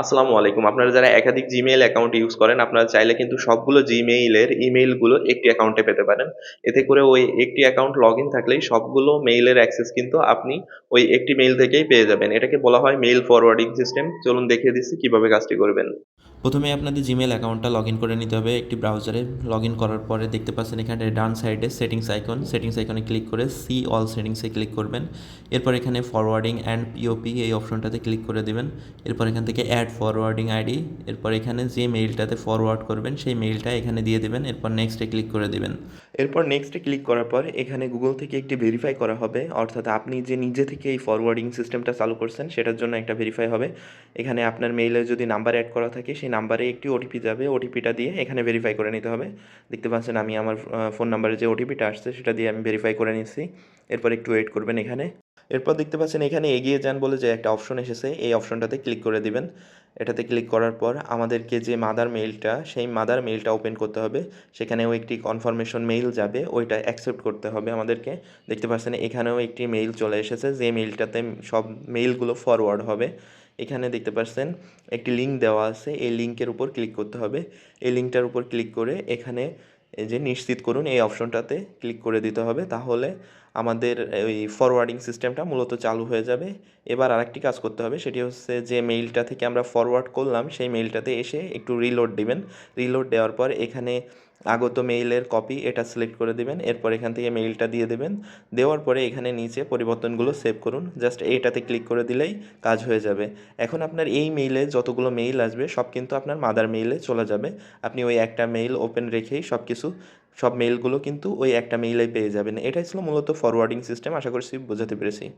আসসালামু আলাইকুম। আপনারা যারা একাধিক জিমেইল অ্যাকাউন্ট ইউজ করেন, আপনারা চাইলে কিন্তু সবগুলো জিমেইলের ইমেইলগুলো একটি অ্যাকাউন্টে পেতে পারেন। এতে করে ওই একটি অ্যাকাউন্ট লগ ইন থাকলেই সবগুলো মেইলের অ্যাক্সেস কিন্তু আপনি ওই একটি মেইল থেকেই পেয়ে যাবেন। এটাকে বলা হয় মেইল ফরওয়ার্ডিং সিস্টেম চলুন দেখিয়ে দিচ্ছি কীভাবে কাজটি করবেন। প্রথমে আপনাদের জিমেল অ্যাকাউন্টটা লগ ইন করে নিতে হবে একটি ব্রাউজারে লগ ইন করার পরে দেখতে পাচ্ছেন এখানে ডান সাইডে সেটিংস আইকন সেটিংস আইকনে ক্লিক করে সি অল সেটিংসে ক্লিক করবেন। এরপর এখানে ফরওয়ার্ডিং অ্যান্ড পিওপি এই অপশনটাতে ক্লিক করে দেবেন। এরপর এখান থেকে অ্যাড ফরওয়ার্ডিং আইডি এরপর এখানে যে মেইলটাতে ফরওয়ার্ড করবেন সেই মেইলটা এখানে দিয়ে দেবেন। এরপর নেক্সটে ক্লিক করে দেবেন। এরপর নেক্সটে ক্লিক করার পর এখানে গুগল থেকে একটি ভেরিফাই করা হবে। অর্থাৎ আপনি যে নিজে থেকে এই ফরওয়ার্ডিং সিস্টেমটা চালু করছেন সেটার জন্য একটা ভেরিফাই হবে। এখানে আপনার মেইলে যদি নাম্বার অ্যাড করা থাকে সেই নাম্বারে একটি ওটিপি যাবে। ওটিপিটা দিয়ে এখানে ভেরিফাই করে নিতে হবে। দেখতে পাচ্ছেন আমি আমার ফোন নাম্বারে যে ওটিপিটা আসছে সেটা দিয়ে আমি ভেরিফাই করে নিচ্ছি। এরপর একটু ওয়েট করবেন এখানে। এরপর দেখতে পাচ্ছেন এখানে এগিয়ে যান বলে যে একটা অপশন এসেছে। এই অপশনটাতে ক্লিক করে দিবেন। এটাতে ক্লিক করার পর আমাদেরকে যে মাদার মেইলটা সেই মাদার মেইলটা ওপেন করতে হবে। সেখানেও একটি কনফার্মেশন মেইল যাবে। ওইটা অ্যাকসেপ্ট করতে হবে আমাদেরকে। দেখতে পাচ্ছেন এখানেও একটি মেইল চলে এসেছে। যে মেইলটাতে সব মেইলগুলো ফরওয়ার্ড হবে। এখানে দেখতে পাচ্ছেন একটি লিঙ্ক দেওয়া আছে। এই লিঙ্কের উপর ক্লিক করতে হবে। এই লিঙ্কটার উপর ক্লিক করে এখানে যে নিশ্চিত করুন এই অপশনটাতে ক্লিক করে দিতে হবে। তাহলে আমাদের ওই ফরওয়ার্ডিং সিস্টেমটা মূলত চালু হয়ে যাবে। এবার আরেকটি কাজ করতে হবে, সেটি হচ্ছে যে মেইলটা থেকে আমরা ফরওয়ার্ড করলাম, সেই মেইলটাতে এসে একটু রিলোড দিবেন। রিলোড দেওয়ার পর এখানে আগত মেইলের কপি এটা সিলেক্ট করে দেবেন, এরপর এখান থেকে মেইলটা দিয়ে দেবেন। দেওয়ার পরে এখানে নিচে পরিবর্তনগুলো সেভ করুন জাস্ট এইটাতে ক্লিক করে দিলেই কাজ হয়ে যাবে। এখন আপনার এই মেইলে যতগুলো মেইল আসবে, সব কিন্তু আপনার মাদার মেইলে চলে যাবে। আপনি ওই একটা মেইল ওপেন রেখেই সব কিছু, সব মেইলগুলো কিন্তু ওই একটা মেইলে পেয়ে যাবেন। এটাই ছিল মূলত ফরওয়ার্ডিং সিস্টেম আশা করছি বোঝাতে পেরেছি।